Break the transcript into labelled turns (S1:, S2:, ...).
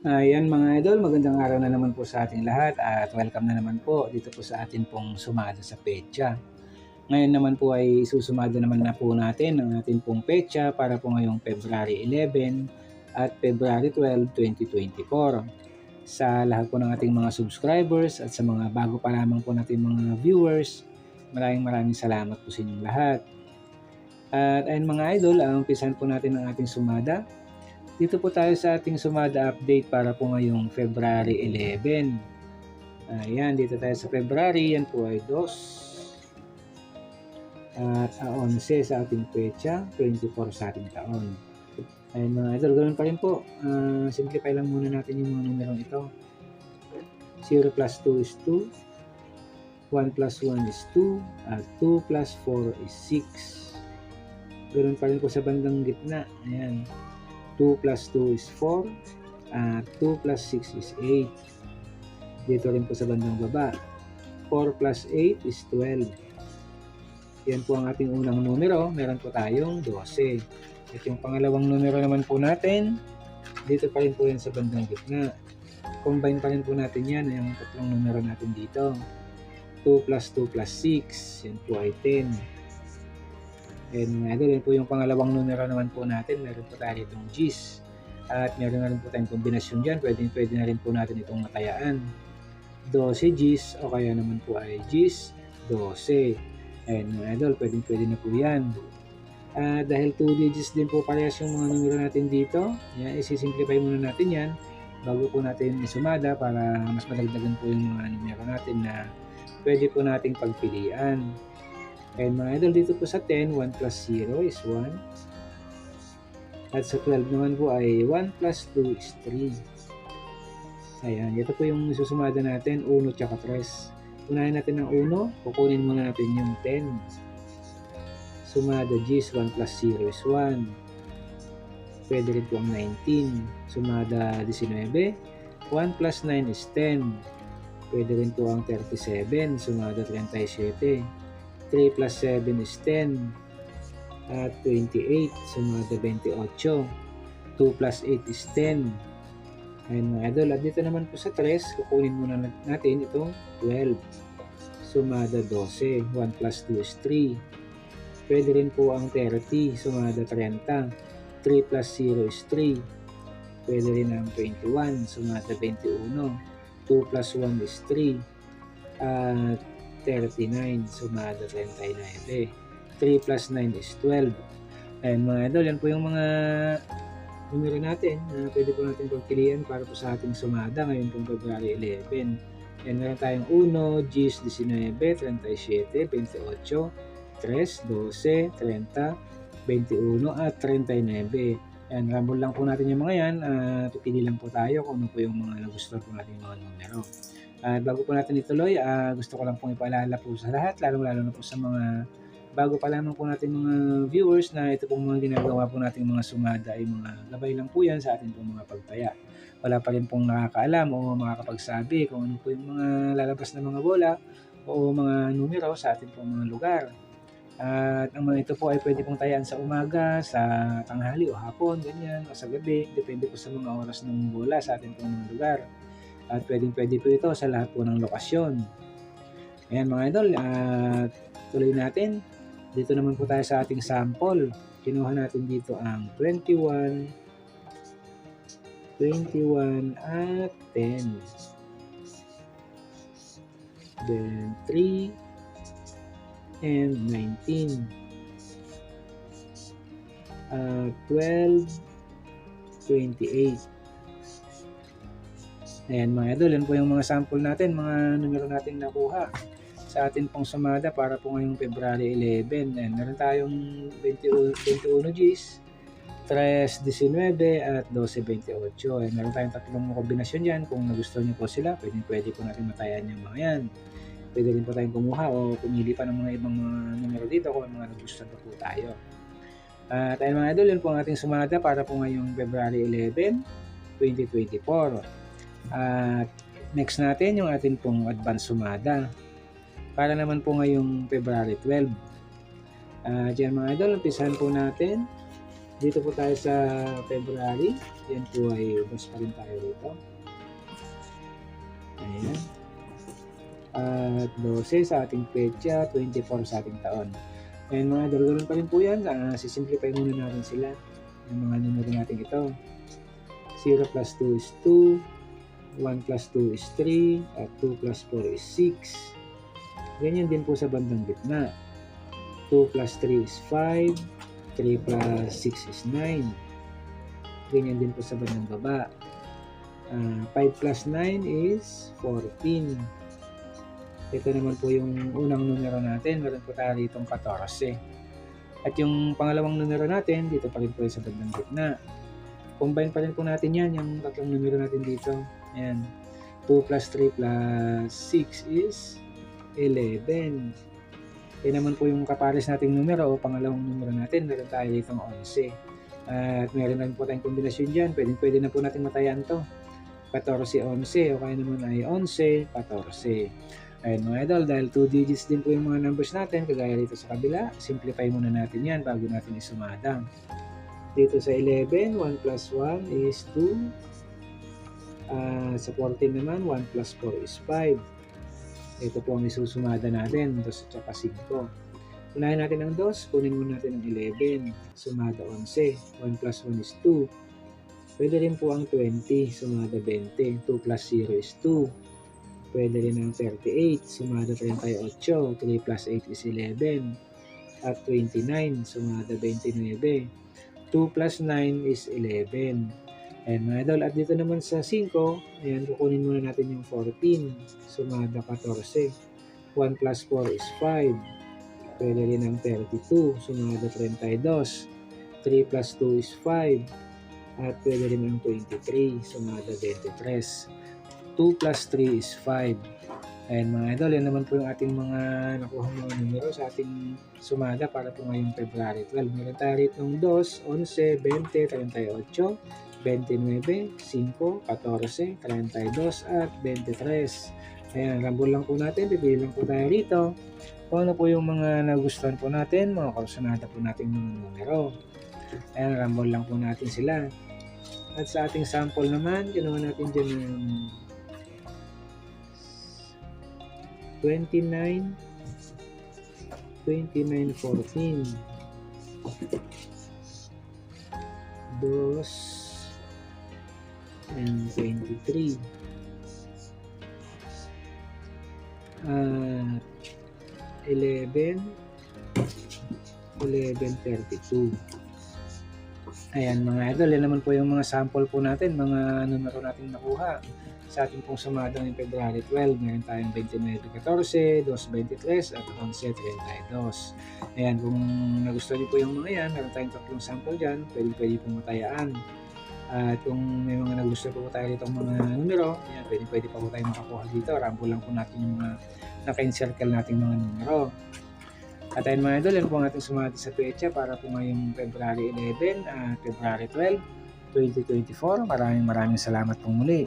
S1: Ayan mga idol, magandang araw na naman po sa ating lahat at welcome na naman po dito po sa atin pong sumada sa pecha. Ngayon naman po ay susumada naman na po natin ang ating pong pecha para po ngayong February 11 at February 12, 2024. Sa lahat po ng ating mga subscribers at sa mga bago pa lamang po natin mga viewers, maraming maraming salamat po sa inyong lahat. At ayun mga idol, ang umpisan po natin ang ating sumada dito po tayo sa ating sumada update para po ngayong February 11. Ayan, dito tayo sa February, yan po ay 2 at uh, 11 sa ating pecha, 24 sa ating taon. Ayun mga idol, ganoon pa rin po. Uh, simplify lang muna natin yung mga numerong ito. 0 plus 2 is 2. 1 plus 1 is 2. At 2 plus 4 is 6. Ganoon pa rin po sa bandang gitna. Ayan. 2 plus 2 is 4. At 2 plus 6 is 8. Dito rin po sa bandang baba. 4 plus 8 is 12. Yan po ang ating unang numero. Meron po tayong 12. At yung pangalawang numero naman po natin, dito pa rin po yan sa bandang gitna. Combine pa rin po natin yan, yung tatlong numero natin dito. 2 plus 2 plus 6, yan po ay 10. And mga idol, yan po yung pangalawang numero naman po natin. Meron po tayo itong G's. At meron na rin po tayong kombinasyon dyan. Pwede, pwede na rin po natin itong matayaan. 12 G's o kaya naman po ay G's 12. Ayan mga idol, pwede, pwede na po yan. Uh, dahil 2 digits din po parehas yung mga numero natin dito, yan, isi-simplify muna natin yan bago po natin isumada para mas madagdagan po yung mga numero natin na pwede po nating pagpilian. And mga idol, dito po sa 10, 1 plus 0 is 1. At sa 12 naman po ay 1 plus 2 is 3. Ayan, ito po yung susumada natin, 1 tsaka 3. Unahin natin ang 1, kukunin muna natin yung 10. Sumada G is 1 plus 0 is 1. Pwede rin po ang 19. Sumada 19. 1 plus 9 is 10. Pwede rin po ang 37. Sumada 37. 3 plus 7 is 10. At 28, sumada 28. 2 plus 8 is 10. Ayun mga idol. At dito naman po sa 3, kukunin muna natin itong 12. Sumada 12. 1 plus 2 is 3. Pwede rin po ang 30. Sumada 30. 3 plus 0 is 3. Pwede rin ang 21. Sumada 21. 2 plus 1 is 3. At 39, sumada 39. 3 plus 9 is 12. Ayan mga idol, yan po yung mga numero natin na pwede po natin pagpilian para po sa ating sumada ngayon pong February 11. Yan, meron tayong 1, G's 19, 37, 28, 3, 12, 30, 21 at 39. Yan, rumble lang po natin yung mga yan. Uh, pipili lang po tayo kung ano po yung mga nagustuhan po natin yung mga numero. At bago po natin ituloy, uh, gusto ko lang pong ipaalala po sa lahat, lalo-lalo na po sa mga bago pa lamang po natin mga viewers na ito pong mga ginagawa po nating mga sumada ay mga gabay lang po yan sa ating pong mga pagtaya. Wala pa rin pong nakakaalam o makakapagsabi kung ano po yung mga lalabas na mga bola o mga numero sa ating pong mga lugar. At ang mga ito po ay pwede pong tayaan sa umaga, sa tanghali o hapon, ganyan, o sa gabi. Depende po sa mga oras ng bola sa ating pong mga lugar. At pwedeng pwede po ito sa lahat po ng lokasyon. Ayan mga idol, at tuloy natin. Dito naman po tayo sa ating sample. Kinuha natin dito ang 21, 21 at 10. Then 3 and 19. Uh, 12, 28. Ayan mga idol, yan po yung mga sample natin, mga numero natin nakuha sa atin pong sumada para po ngayong February 11. Ayan, meron tayong 21, 21 Gs, 3.19 at 12.28. Ayan, meron tayong tatlong kombinasyon dyan. Kung nagustuhan niyo po sila, pwede, pwede po natin matayan yung mga yan. Pwede rin po tayong kumuha o pumili pa ng mga ibang mga numero dito kung mga nagustuhan pa po tayo. At ayun mga idol, yun po ang ating sumada para po ngayong February 11, 2024. At next natin yung atin pong advance sumada. Para naman po ngayong February 12. Uh, dyan mga idol, umpisahan po natin Dito po tayo sa February. Yan po ay bus pa rin tayo rito. Ayan. At 12 sa ating petsa, 24 sa ating taon. Ayan mga idol, ganun pa rin po yan. Uh, sisimplify muna natin sila. Yung mga numero natin ito. 0 plus 2 is 2. 1 plus 2 is 3. At 2 plus 4 is 6. Ganyan din po sa bandang gitna. 2 plus 3 is 5. 3 plus 6 is 9. Ganyan din po sa bandang baba. Uh, 5 plus 9 is 14. Ito naman po yung unang numero natin. Meron po tayo ditong 14. At yung pangalawang numero natin, dito pa rin po sa bandang gitna. Combine pa rin po natin yan, yung tatlong numero natin dito. Ayan. 2 plus 3 plus 6 is 11. Yan naman po yung kapares nating numero o pangalawang numero natin. Meron tayo ditong 11. At meron rin po tayong kombinasyon dyan. Pwede, pwede na po natin matayan to. 14-11 o kaya naman ay 11-14. Ayun mga idol, dahil 2 digits din po yung mga numbers natin, kagaya dito sa kabila, simplify muna natin yan bago natin isumada. Dito sa 11, 1 plus 1 is 2. Uh, sa 14 naman, 1 plus 4 is 5. Ito po ang isusumada natin, 2 at saka 5. Unahin natin ang 2, kunin muna natin ang 11, sumada 11. 1 plus 1 is 2. Pwede rin po ang 20, sumada 20. 2 plus 0 is 2. Pwede rin ang 38, sumada 38, 3 plus 8 is 11. At 29, sumada 29. 2 plus 9 is 11. Ayan mga idol, at dito naman sa 5, ayan, kukunin muna natin yung 14, sumada 14. 1 plus 4 is 5. Pwede rin ang 32, sumada 32. 3 plus 2 is 5. At pwede rin ang 23, sumada 23. 2 plus 3 is 5. Ayan mga idol, yan naman po yung ating mga nakuha mga numero sa ating sumada para po ngayong February 12. Meron tayo rito ng 2, 11, 20, 38, 29, 5, 14, 32, at 23. Ayan, rambol lang po natin, bibili lang po tayo rito. Kung ano po yung mga nagustuhan po natin, mga kursunada po natin mga numero. Ayan, rambol lang po natin sila. At sa ating sample naman, ginawa natin dyan yung 29 29 14 dos and 23 at 11 11.32 Ayan mga idol, yan naman po yung mga sample po natin, mga numero natin nakuha sa ating pong sumada ng February 12. Meron tayong 29.14, 2.23 at 11.32. Ayan, kung nagustuhan niyo po yung mga yan, meron tayong tatlong sample dyan, pwede pwede pong matayaan. At kung may mga nagustuhan po tayo dito mga numero, ayan, pwede pwede pa po tayo makakuha dito. Rambo lang po natin yung mga naka-encircle nating mga numero. At ayun mga idol, yan po ang ating sumati sa petsa para po ngayong February 11 at uh, February 12, 2024. Maraming maraming salamat pong muli.